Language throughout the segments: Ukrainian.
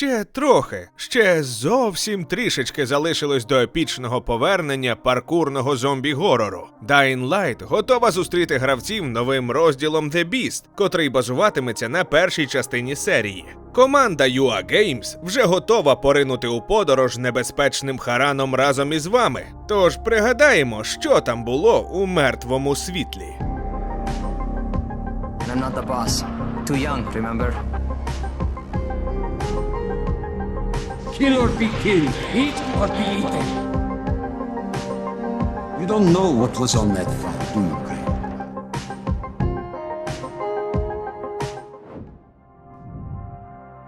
Ще трохи, ще зовсім трішечки залишилось до епічного повернення паркурного зомбі-горору. Dying Light готова зустріти гравців новим розділом The Beast, котрий базуватиметься на першій частині серії. Команда UA Games вже готова поринути у подорож небезпечним хараном разом із вами. Тож пригадаємо, що там було у мертвому світлі. I'm not the boss. Too young, remember? Kill or be killed. Eat or be eaten. You don't know what was on that file, do you, Craig?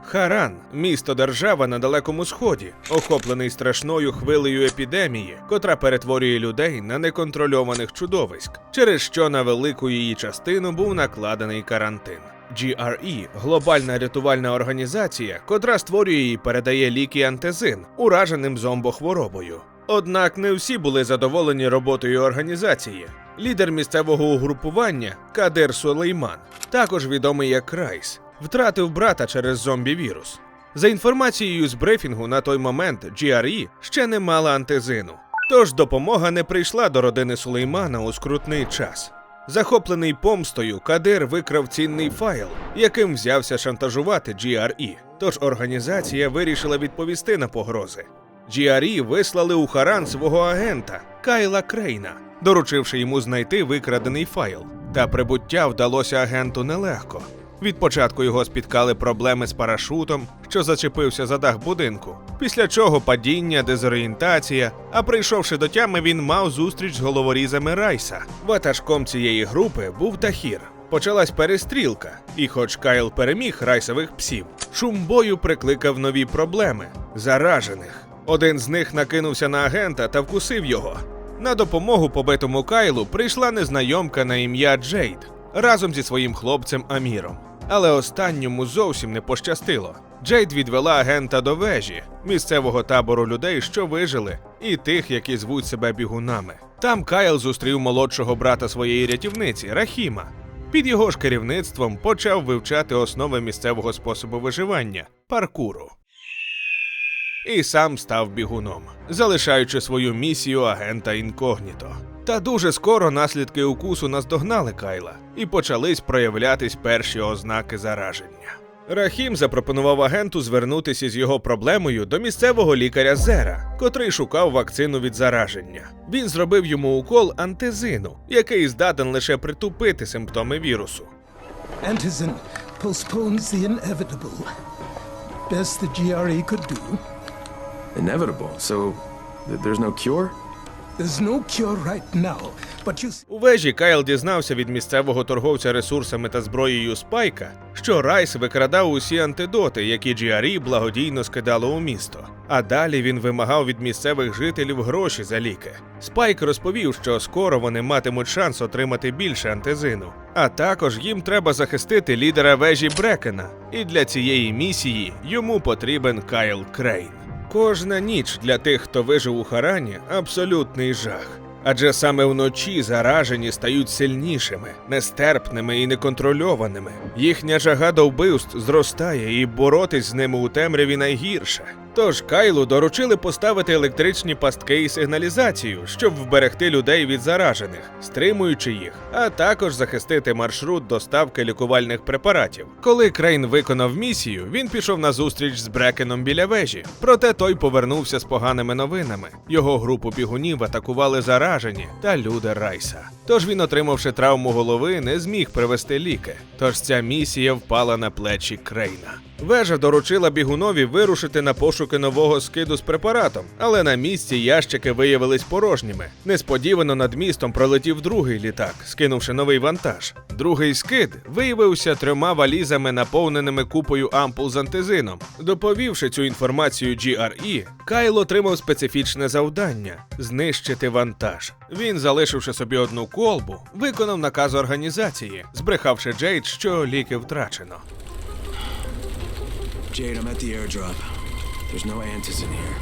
Харан місто держава на далекому сході, охоплений страшною хвилею епідемії, котра перетворює людей на неконтрольованих чудовиськ, через що на велику її частину був накладений карантин. GRE – глобальна рятувальна організація, котра створює і передає ліки антизин ураженим зомбохворобою. Однак не всі були задоволені роботою організації. Лідер місцевого угрупування Кадир Сулейман, також відомий як Крайс, втратив брата через зомбі-вірус. За інформацією з брифінгу на той момент GRE ще не мала антизину. Тож допомога не прийшла до родини Сулеймана у скрутний час. Захоплений помстою, Кадир викрав цінний файл, яким взявся шантажувати GRE. Тож організація вирішила відповісти на погрози. GRE вислали у Харан свого агента Кайла Крейна, доручивши йому знайти викрадений файл. Та прибуття вдалося агенту нелегко. Від початку його спіткали проблеми з парашутом, що зачепився за дах будинку. Після чого падіння, дезорієнтація. А прийшовши до тями, він мав зустріч з головорізами Райса. Ватажком цієї групи був Тахір. Почалась перестрілка, і хоч Кайл переміг райсових псів, шум бою прикликав нові проблеми заражених. Один з них накинувся на агента та вкусив його. На допомогу побитому Кайлу прийшла незнайомка на ім'я Джейд разом зі своїм хлопцем Аміром. Але останньому зовсім не пощастило. Джейд відвела агента до вежі, місцевого табору людей, що вижили, і тих, які звуть себе бігунами. Там Кайл зустрів молодшого брата своєї рятівниці Рахіма. Під його ж керівництвом почав вивчати основи місцевого способу виживання паркуру. І сам став бігуном, залишаючи свою місію агента інкогніто. Та дуже скоро наслідки укусу наздогнали Кайла і почались проявлятись перші ознаки зараження. Рахім запропонував агенту звернутися з його проблемою до місцевого лікаря Зера, котрий шукав вакцину від зараження. Він зробив йому укол антизину, який здатен лише притупити симптоми вірусу. Antizin postpones the inevitable. Best the GRE could do. Inevitable. So there's no cure? У вежі Кайл дізнався від місцевого торговця ресурсами та зброєю Спайка, що Райс викрадав усі антидоти, які GRE благодійно скидало у місто. А далі він вимагав від місцевих жителів гроші за ліки. Спайк розповів, що скоро вони матимуть шанс отримати більше антизину. А також їм треба захистити лідера вежі Брекена. І для цієї місії йому потрібен Кайл Крейн. Кожна ніч для тих, хто вижив у Харані, абсолютний жах. Адже саме вночі заражені стають сильнішими, нестерпними і неконтрольованими. Їхня жага до вбивств зростає, і боротись з ними у темряві найгірше. Тож Кайлу доручили поставити електричні пастки і сигналізацію, щоб вберегти людей від заражених, стримуючи їх, а також захистити маршрут доставки лікувальних препаратів. Коли Крейн виконав місію, він пішов на зустріч з Брекеном біля вежі. Проте той повернувся з поганими новинами. Його групу бігунів атакували заражені та люди Райса. Тож він, отримавши травму голови, не зміг привезти ліки. Тож ця місія впала на плечі Крейна. Вежа доручила бігунові вирушити на пошуки нового скиду з препаратом, але на місці ящики виявились порожніми. Несподівано над містом пролетів другий літак, скинувши новий вантаж. Другий скид виявився трьома валізами, наповненими купою ампул з антизином. Доповівши цю інформацію GRE, Кайл отримав специфічне завдання знищити вантаж. Він, залишивши собі одну колбу, виконав наказ організації, збрехавши Джейд, що ліки втрачено. Jade, I'm at the airdrop. There's no antizin here.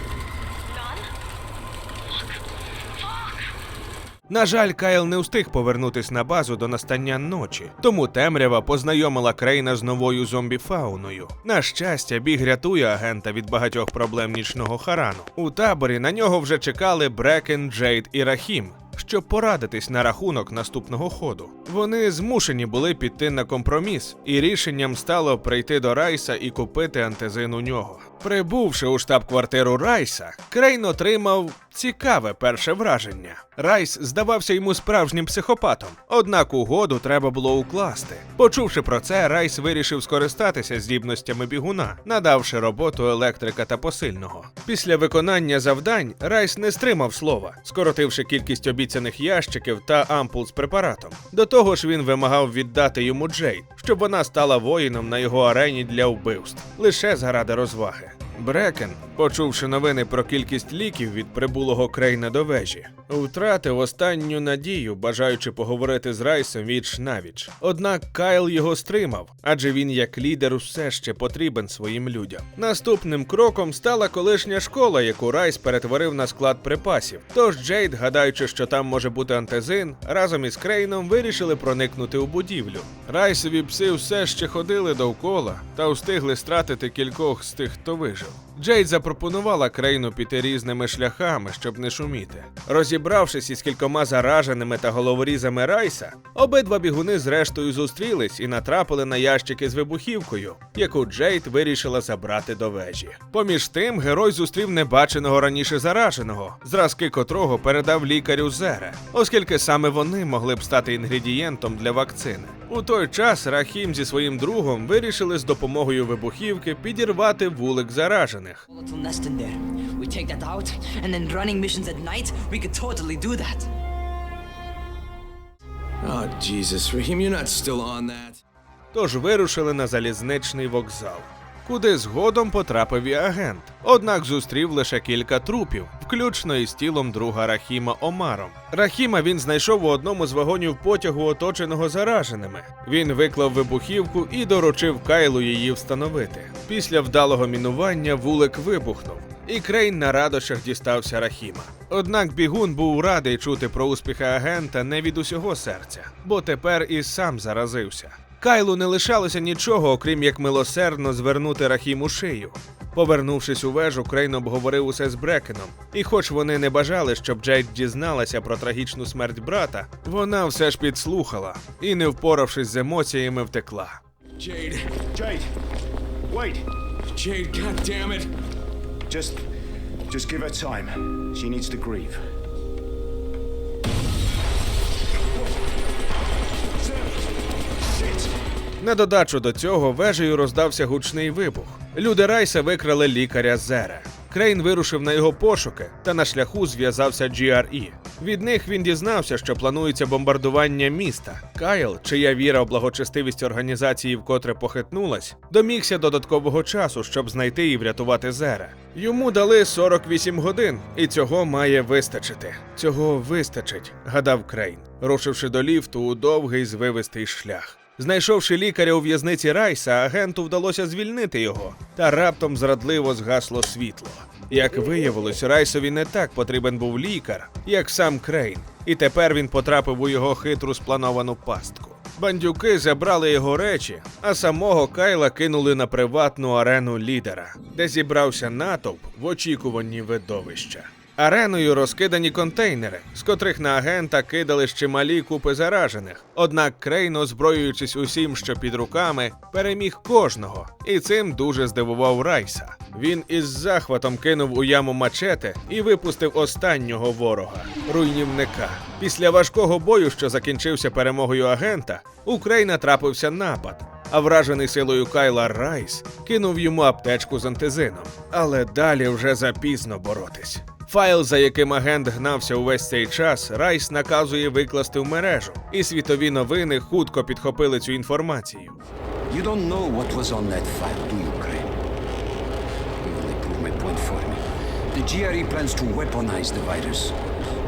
На жаль, Кайл не встиг повернутись на базу до настання ночі, тому темрява познайомила Крейна з новою зомбі-фауною. На щастя, біг рятує агента від багатьох проблем нічного харану. У таборі на нього вже чекали Брекен, Джейд і Рахім. Щоб порадитись на рахунок наступного ходу, вони змушені були піти на компроміс, і рішенням стало прийти до Райса і купити антизин у нього. Прибувши у штаб-квартиру Райса, Крейн отримав цікаве перше враження. Райс здавався йому справжнім психопатом, однак угоду треба було укласти. Почувши про це, Райс вирішив скористатися здібностями бігуна, надавши роботу електрика та посильного. Після виконання завдань Райс не стримав слова, скоротивши кількість обіцяних ящиків та ампул з препаратом. До того ж, він вимагав віддати йому Джейд, щоб вона стала воїном на його арені для вбивств, лише заради розваги. Брекен, почувши новини про кількість ліків від прибулого Крейна до вежі, втратив останню надію, бажаючи поговорити з Райсом віч навіч. Однак Кайл його стримав, адже він як лідер усе ще потрібен своїм людям. Наступним кроком стала колишня школа, яку Райс перетворив на склад припасів. Тож Джейд, гадаючи, що там може бути антизин, разом із Крейном вирішили проникнути у будівлю. Райсові пси все ще ходили довкола та встигли стратити кількох з тих, хто вижив. Джейд запропонувала Крейну піти різними шляхами, щоб не шуміти. Розібравшись із кількома зараженими та головорізами Райса, обидва бігуни зрештою зустрілись і натрапили на ящики з вибухівкою, яку Джейд вирішила забрати до вежі. Поміж тим, герой зустрів небаченого раніше зараженого, зразки котрого передав лікарю Зере, оскільки саме вони могли б стати інгредієнтом для вакцини. У той час Рахім зі своїм другом вирішили з допомогою вибухівки підірвати вулик заражених. Oh, Jesus, Raheem, you're not still on that. Тож вирушили на залізничний вокзал, куди згодом потрапив і агент. Однак зустрів лише кілька трупів, включно із тілом друга Рахіма Омаром. Рахіма він знайшов у одному з вагонів потягу, оточеного зараженими. Він виклав вибухівку і доручив Кайлу її встановити. Після вдалого мінування вулик вибухнув. І Крейн на радощах дістався Рахіма. Однак бігун був радий чути про успіхи агента не від усього серця, бо тепер і сам заразився. Кайлу не лишалося нічого, окрім як милосердно звернути Рахіму шию. Повернувшись у вежу, Крейн обговорив усе з Брекеном, і хоч вони не бажали, щоб Джейд дізналася про трагічну смерть брата, вона все ж підслухала і, не впоравшись з емоціями, втекла. Jade. Jade, wait. Jade, God damn it. Just, just give her time. She needs to grieve. На додачу до цього вежею роздався гучний вибух. Люди Райса викрали лікаря Зере. Крейн вирушив на його пошуки, та на шляху зв'язався GRE. Від них він дізнався, що планується бомбардування міста. Кайл, чия віра в благочестивість організації вкотре похитнулась, домігся додаткового часу, щоб знайти і врятувати Зере. Йому дали 48 годин, і цього має вистачити. Цього вистачить, гадав Крейн, рушивши до ліфту у довгий звивистий шлях. Знайшовши лікаря у в'язниці Райса, агенту вдалося звільнити його, та раптом зрадливо згасло світло. Як виявилось, Райсові не так потрібен був лікар, як сам Крейн, і тепер він потрапив у його хитру сплановану пастку. Бандюки забрали його речі, а самого Кайла кинули на приватну арену лідера, де зібрався натовп в очікуванні видовища. Ареною розкидані контейнери, з котрих на агента кидали ще малі купи заражених. Однак Крейн, озброюючись усім, що під руками, переміг кожного, і цим дуже здивував Райса. Він із захватом кинув у яму мачете і випустив останнього ворога руйнівника. Після важкого бою, що закінчився перемогою агента, у Крейна трапився напад. А вражений силою Кайла Райс кинув йому аптечку з антизином. Але далі вже запізно боротись. Файл, за яким агент гнався увесь цей час, Райс наказує викласти в мережу, і світові новини хутко підхопили цю інформацію. You don't know what was on that file, do you, Crane? You only prove my point for me. The GRE plans to weaponize the virus,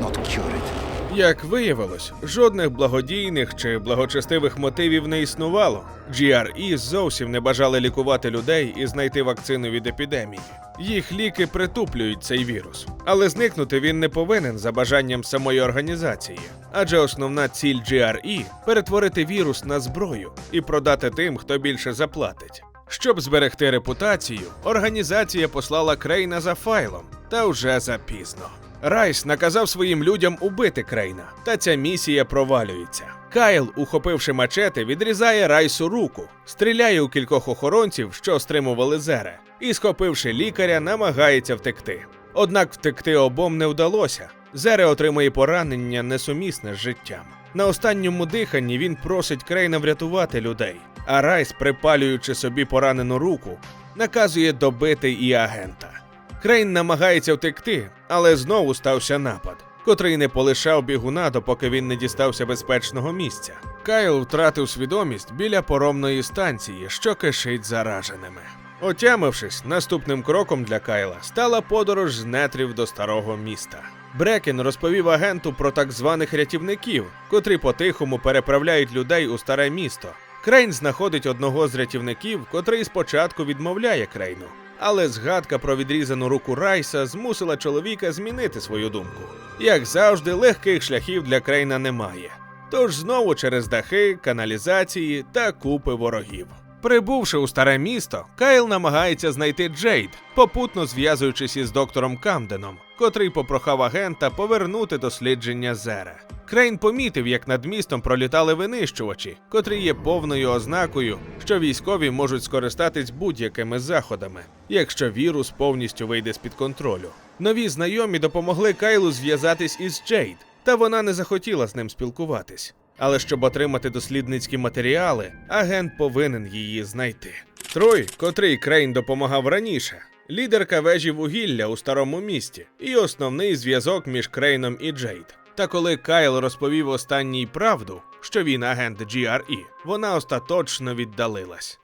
not cure it. Як виявилось, жодних благодійних чи благочестивих мотивів не існувало. GRE зовсім не бажали лікувати людей і знайти вакцину від епідемії. Їх ліки притуплюють цей вірус, але зникнути він не повинен за бажанням самої організації. Адже основна ціль GRE – перетворити вірус на зброю і продати тим, хто більше заплатить. Щоб зберегти репутацію, організація послала Крейна за файлом, та вже запізно. Райс наказав своїм людям убити Крейна, та ця місія провалюється. Кайл, ухопивши мачети, відрізає Райсу руку, стріляє у кількох охоронців, що стримували зере, і, схопивши лікаря, намагається втекти. Однак втекти обом не вдалося. Зере отримує поранення несумісне з життям. На останньому диханні він просить Крейна врятувати людей, а Райс, припалюючи собі поранену руку, наказує добити і агента. Крейн намагається втекти, але знову стався напад, котрий не полишав бігуна, допоки він не дістався безпечного місця. Кайл втратив свідомість біля поромної станції, що кишить зараженими. Отямившись, наступним кроком для Кайла стала подорож з нетрів до старого міста. Брекен розповів агенту про так званих рятівників, котрі по-тихому переправляють людей у старе місто. Крейн знаходить одного з рятівників, котрий спочатку відмовляє Крейну. Але згадка про відрізану руку Райса змусила чоловіка змінити свою думку. Як завжди, легких шляхів для Крейна немає. Тож знову через дахи, каналізації та купи ворогів. Прибувши у старе місто, Кайл намагається знайти Джейд, попутно зв'язуючись із доктором Камденом, котрий попрохав агента повернути дослідження Зера. Крейн помітив, як над містом пролітали винищувачі, котрі є повною ознакою, що військові можуть скористатись будь-якими заходами, якщо вірус повністю вийде з-під контролю. Нові знайомі допомогли Кайлу зв'язатись із Джейд, та вона не захотіла з ним спілкуватись. Але щоб отримати дослідницькі матеріали, агент повинен її знайти. Трой, котрий Крейн допомагав раніше, лідерка вежі вугілля у старому місті і основний зв'язок між Крейном і Джейд. Та коли Кайл розповів останній правду, що він агент GRE, вона остаточно віддалилась.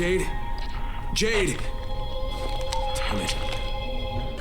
Jade? Jade! Damn it.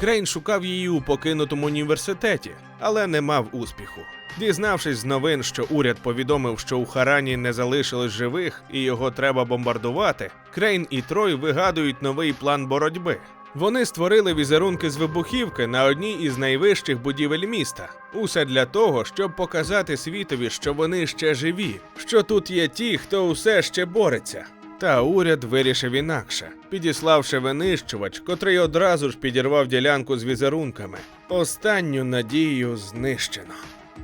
Крейн шукав її у покинутому університеті, але не мав успіху. Дізнавшись з новин, що уряд повідомив, що у Харані не залишилось живих і його треба бомбардувати, Крейн і Трой вигадують новий план боротьби. Вони створили візерунки з вибухівки на одній із найвищих будівель міста. Усе для того, щоб показати світові, що вони ще живі, що тут є ті, хто усе ще бореться. Та уряд вирішив інакше, підіславши винищувач, котрий одразу ж підірвав ділянку з візерунками. Останню надію знищено.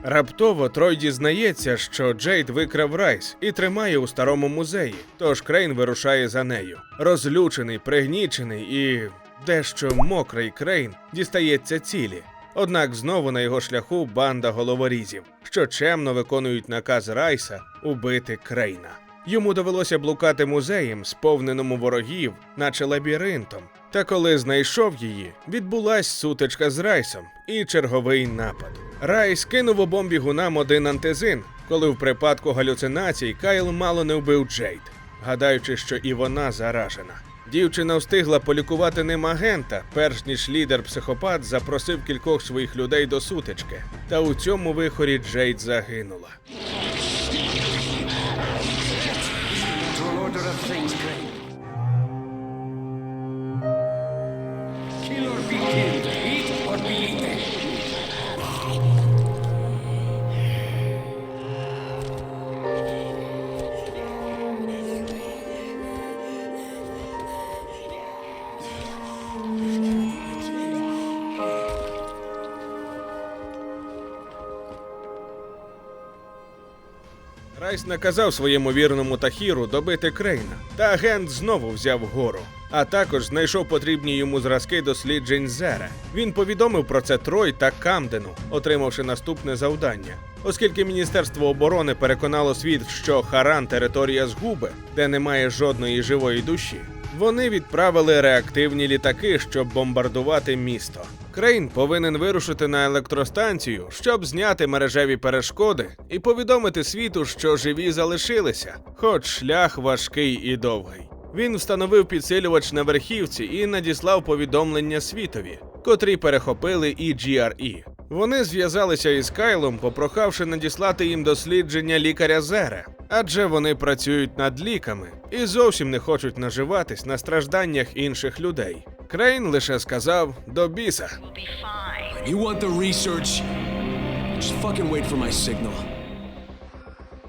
Раптово Трой дізнається, що Джейд викрав Райс і тримає у старому музеї, тож Крейн вирушає за нею. Розлючений, пригнічений і дещо мокрий Крейн дістається цілі. Однак знову на його шляху банда головорізів, що чемно виконують наказ Райса убити Крейна. Йому довелося блукати музеєм, сповненому ворогів, наче лабіринтом. Та коли знайшов її, відбулась сутичка з Райсом і черговий напад. Райс кинув обом бігунам один антизин, коли в припадку галюцинацій Кайл мало не вбив Джейд, гадаючи, що і вона заражена. Дівчина встигла полікувати ним агента, перш ніж лідер психопат запросив кількох своїх людей до сутички. Та у цьому вихорі Джейд загинула. Райс наказав своєму вірному Тахіру добити Крейна, та агент знову взяв гору. А також знайшов потрібні йому зразки досліджень Зера. Він повідомив про це Трой та Камдену, отримавши наступне завдання. Оскільки Міністерство оборони переконало світ, що Харан територія згуби, де немає жодної живої душі, вони відправили реактивні літаки, щоб бомбардувати місто. Крейн повинен вирушити на електростанцію, щоб зняти мережеві перешкоди і повідомити світу, що живі залишилися, хоч шлях важкий і довгий. Він встановив підсилювач на верхівці і надіслав повідомлення світові. котрі перехопили і GRE. Вони зв'язалися із Кайлом, попрохавши надіслати їм дослідження лікаря Зере, адже вони працюють над ліками і зовсім не хочуть наживатись на стражданнях інших людей. Крейн лише сказав до біса. You want the research? Just fucking wait for my signal.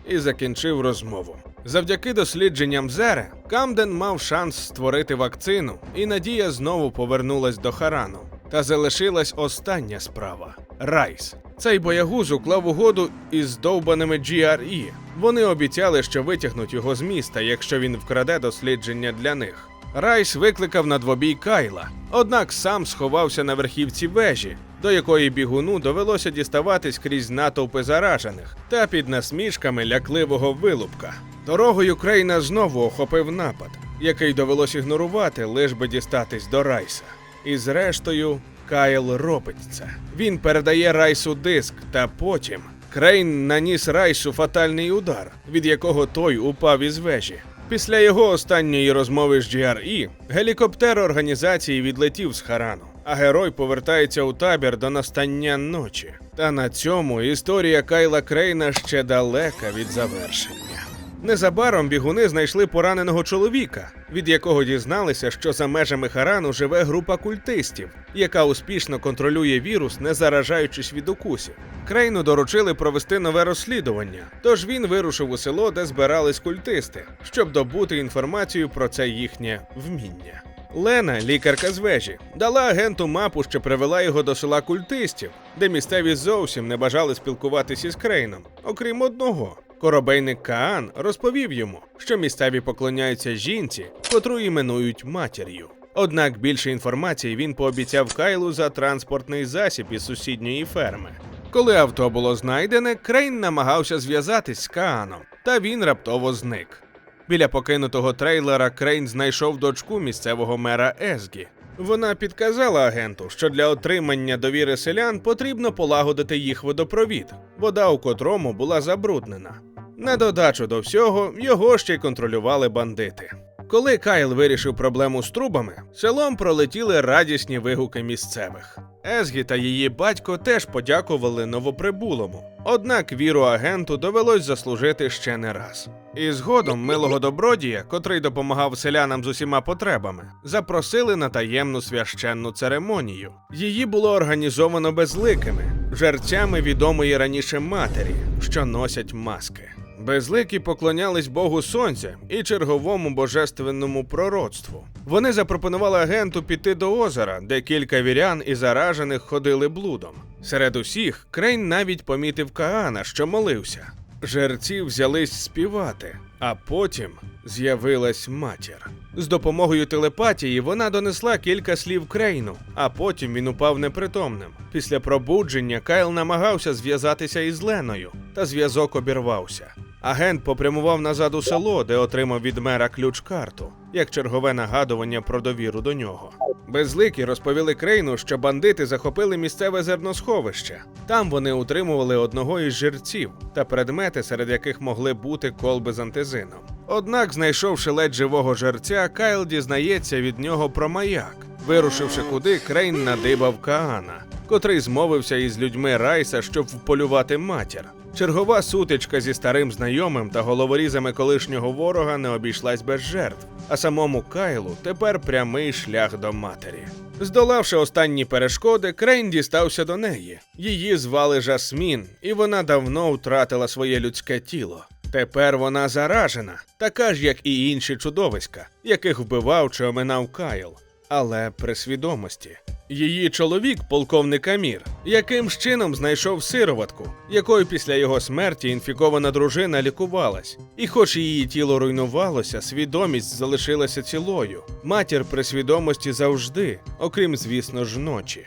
і закінчив розмову. Завдяки дослідженням Зере, Камден мав шанс створити вакцину, і надія знову повернулась до Харану. Та залишилась остання справа Райс. Цей боягуз уклав угоду із довбаними GRE. Вони обіцяли, що витягнуть його з міста, якщо він вкраде дослідження для них. Райс викликав на двобій Кайла, однак сам сховався на верхівці вежі, до якої бігуну довелося діставатись крізь натовпи заражених та під насмішками лякливого вилупка. Дорогою Крейна знову охопив напад, який довелось ігнорувати, лиш би дістатись до Райса. І зрештою, Кайл робить це. Він передає Райсу диск, та потім Крейн наніс Райсу фатальний удар, від якого той упав із вежі. Після його останньої розмови з GRE гелікоптер організації відлетів з Харану, а герой повертається у табір до настання ночі. Та на цьому історія Кайла Крейна ще далека від завершення. Незабаром бігуни знайшли пораненого чоловіка, від якого дізналися, що за межами Харану живе група культистів, яка успішно контролює вірус, не заражаючись від укусів. Крейну доручили провести нове розслідування, тож він вирушив у село, де збирались культисти, щоб добути інформацію про це їхнє вміння. Лена, лікарка з вежі, дала агенту мапу, що привела його до села культистів, де місцеві зовсім не бажали спілкуватися із Крейном, окрім одного. Коробейник Каан розповів йому, що місцеві поклоняються жінці, котру іменують матір'ю. Однак більше інформації він пообіцяв Кайлу за транспортний засіб із сусідньої ферми. Коли авто було знайдене, Крейн намагався зв'язатись з Кааном, та він раптово зник. Біля покинутого трейлера Крейн знайшов дочку місцевого мера Езгі. Вона підказала агенту, що для отримання довіри селян потрібно полагодити їх водопровід, вода у котрому була забруднена. На додачу до всього його ще й контролювали бандити. Коли Кайл вирішив проблему з трубами, селом пролетіли радісні вигуки місцевих. Езгі та її батько теж подякували новоприбулому. Однак віру агенту довелось заслужити ще не раз. І згодом милого добродія, котрий допомагав селянам з усіма потребами, запросили на таємну священну церемонію. Її було організовано безликими, жерцями відомої раніше матері, що носять маски. Безликі поклонялись Богу Сонця і черговому божественному пророцтву. Вони запропонували агенту піти до озера, де кілька вірян і заражених ходили блудом. Серед усіх Крейн навіть помітив Каана, що молився. Жерці взялись співати, а потім з'явилась матір. З допомогою телепатії вона донесла кілька слів Крейну, а потім він упав непритомним. Після пробудження Кайл намагався зв'язатися із Леною, та зв'язок обірвався. Агент попрямував назад у село, де отримав від мера ключ-карту, як чергове нагадування про довіру до нього. Безликі розповіли Крейну, що бандити захопили місцеве зерносховище. Там вони утримували одного із жерців та предмети, серед яких могли бути колби з антизином. Однак, знайшовши ледь живого жерця, Кайл дізнається від нього про маяк. Вирушивши куди, Крейн надибав Каана, котрий змовився із людьми Райса, щоб вполювати матір. Чергова сутичка зі старим знайомим та головорізами колишнього ворога не обійшлась без жертв, а самому Кайлу тепер прямий шлях до матері. Здолавши останні перешкоди, Крейн дістався до неї. Її звали Жасмін, і вона давно втратила своє людське тіло. Тепер вона заражена, така ж, як і інші чудовиська, яких вбивав чи оминав Кайл, але при свідомості. Її чоловік, полковник Амір, яким чином знайшов сироватку, якою після його смерті інфікована дружина лікувалась. І хоч її тіло руйнувалося, свідомість залишилася цілою. Матір при свідомості завжди, окрім, звісно ж, ночі.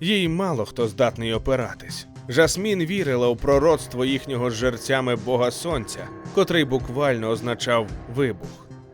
Їй мало хто здатний опиратись. Жасмін вірила у пророцтво їхнього з жерцями Бога Сонця, котрий буквально означав вибух.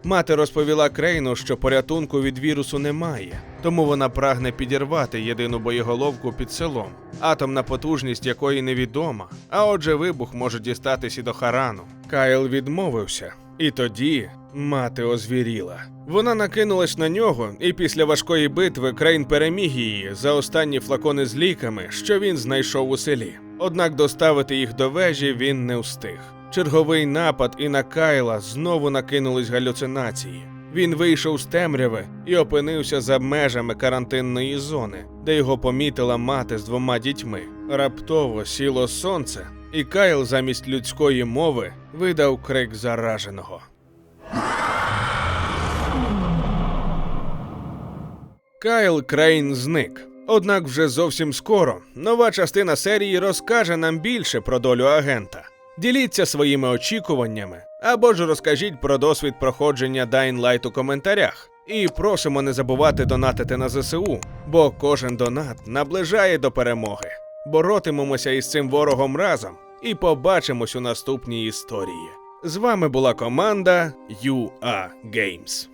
Мати розповіла Крейну, що порятунку від вірусу немає, тому вона прагне підірвати єдину боєголовку під селом, атомна потужність якої невідома, а отже, вибух може дістатись і до Харану. Кайл відмовився, І тоді мати озвіріла. Вона накинулась на нього, і після важкої битви Крейн переміг її за останні флакони з ліками, що він знайшов у селі. Однак доставити їх до вежі він не встиг. Черговий напад і на Кайла знову накинулись галюцинації. Він вийшов з темряви і опинився за межами карантинної зони, де його помітила мати з двома дітьми. Раптово сіло сонце, і Кайл замість людської мови видав крик зараженого. Кайл Крейн зник. Однак вже зовсім скоро нова частина серії розкаже нам більше про долю агента. Діліться своїми очікуваннями або ж розкажіть про досвід проходження Dying Light у коментарях. І просимо не забувати донатити на ЗСУ, бо кожен донат наближає до перемоги. Боротимемося із цим ворогом разом і побачимось у наступній історії. З вами була команда UA Games.